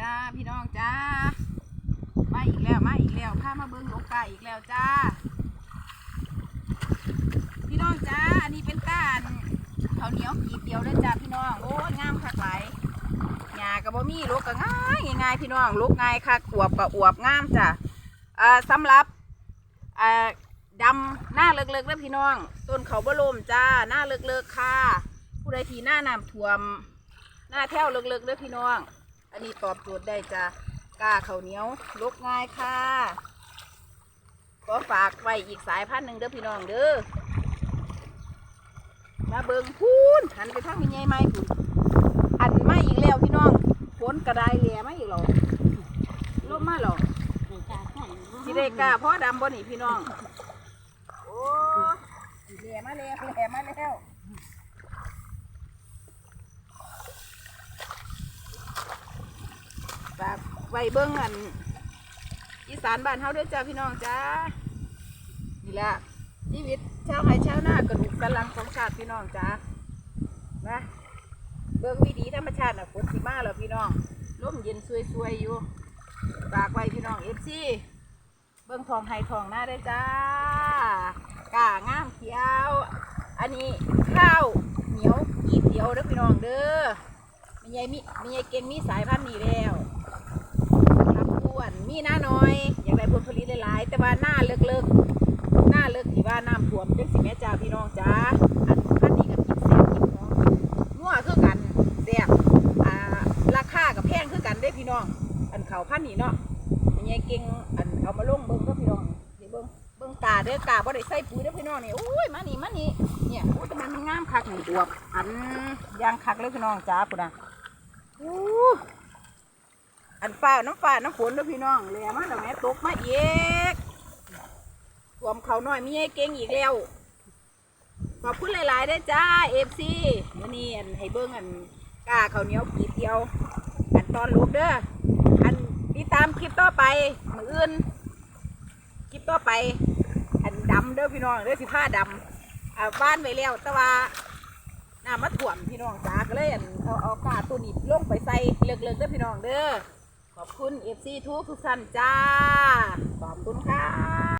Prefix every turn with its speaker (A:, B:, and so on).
A: จ้าพี่น้องจ้า มาอีกแล้วมาอีกแล้วพามาเบิ้งลกกาอีกแล้วจ้า พี่น้องจ้า อันนี้เป็นก้านข้าวเหนียวกีบเดียวเลยจ้าพี่น้อง โอ้งามคักหลายหญ้ากับบ่มีลกก็ง่ายง่ายพี่น้องลกง่ายคักอวบกับอวบงามจ้าอ่าสำหรับอ่าดำหน้าเลิกๆเด้อพี่น้อง ต้นเขาบ่ลมจ้าหน้าเลิกๆค่ะ ผู้ใดที่หน้าน้ำท่วม หน้าแถวเลิกๆเด้อพี่น้อง อันนี้ตอบโจทย์ได้จ้ะกล้าข้าวเหนียวลกง่ายค่ะ ก็ฝากไว้อีกสายพันธุ์หนึ่งเด้อพี่น้องเด้อ มาเบิงพูนหันไปทางมีไงไหมพูนอันมาอีกแล้วพี่น้องฝนกระไดแหล่มาอีกแล้วลมมาหรอสิได้กล้าเพราะดำบ่นี่พี่น้อง โอ้แหล่มาแล้วแหล่มาแล้ว ฝากไว้เบิ้งอันอีสานบ้านเฮาด้อจ้าพี่น้องจ้านี่แหละชีวิตชาวไร่ชาวนากระดูกสันหลังของชาติพี่น้องจ้านะเบิ้งวิถีธรรมชาติน่ะฝนสิมาแล้วพี่น้องลมเย็นสวยๆอยู่ฝากไว้พี่น้องเอฟซีเบิ้งทองไฮทองหน้าได้จ้ากล้างามเขียว อันนี้ข้าวเหนียวกีบเดียวเด้อพี่น้องเด้อมียายมีมียายเก่งมีสายพันธุ์นี้แล้ว มีหน้าน้อย อยากได้ผลผลิตหลายๆ แต่ว่าหน้าเลิกๆหน้าเลิกที่ว่าน้ำท่วมจังสิแม่จ้าพี่น้องจ้าอันพันนี้กับกินแซ่บกินหอมงัวคือกันแซ่บอ่าราคากับแพงคือกันได้พี่น้อง อันเขาพันนี้เนาะมียายเก่งอันเอามาลงเบิ้งเด้อพี่น้องเดี๋ยวเบิ้งเบิ้งกาเด้อกาบ่ได้ใส่ปุ๋ยเด้อพี่น้องนี่โอ้ยมานี่มานี่เนี่ยโอ้ยแต่มันงามคักนี่อวบอันยางคักเลยพี่น้องจ้าปุ่นน่ะอู้ ฟ้าน้ำฟ้าน้ำฝนเด้วยพี่น้องเลยมาแล้วแม่ตกมาอีกรวมเขาหน่อยมีไอ้เก่งอีกแล้วขอบคุณหลายๆเด้จ้าเอฟซีมื่อนี้อันให้เบิ้งอันกล้าเขาเหนียวกีบเดียวอันตอนลูกเด้ออันติดตามคลิปต่อไปมืออื่นคลิปต่อไป อันดำเด้อพี่น้องเด้อสิผ้าดำอ่าบ้านไว้แล้วแต่ว่าน้ำมาถ่วมพี่น้องจ้าก็เลยอันเอาเอากาตัวนี้ลงไปใส่เลิกๆเด้อพี่น้องเด้อ ขอบคุณเอฟซีทุกทุกท่านจ้า ขอบคุณค่ะ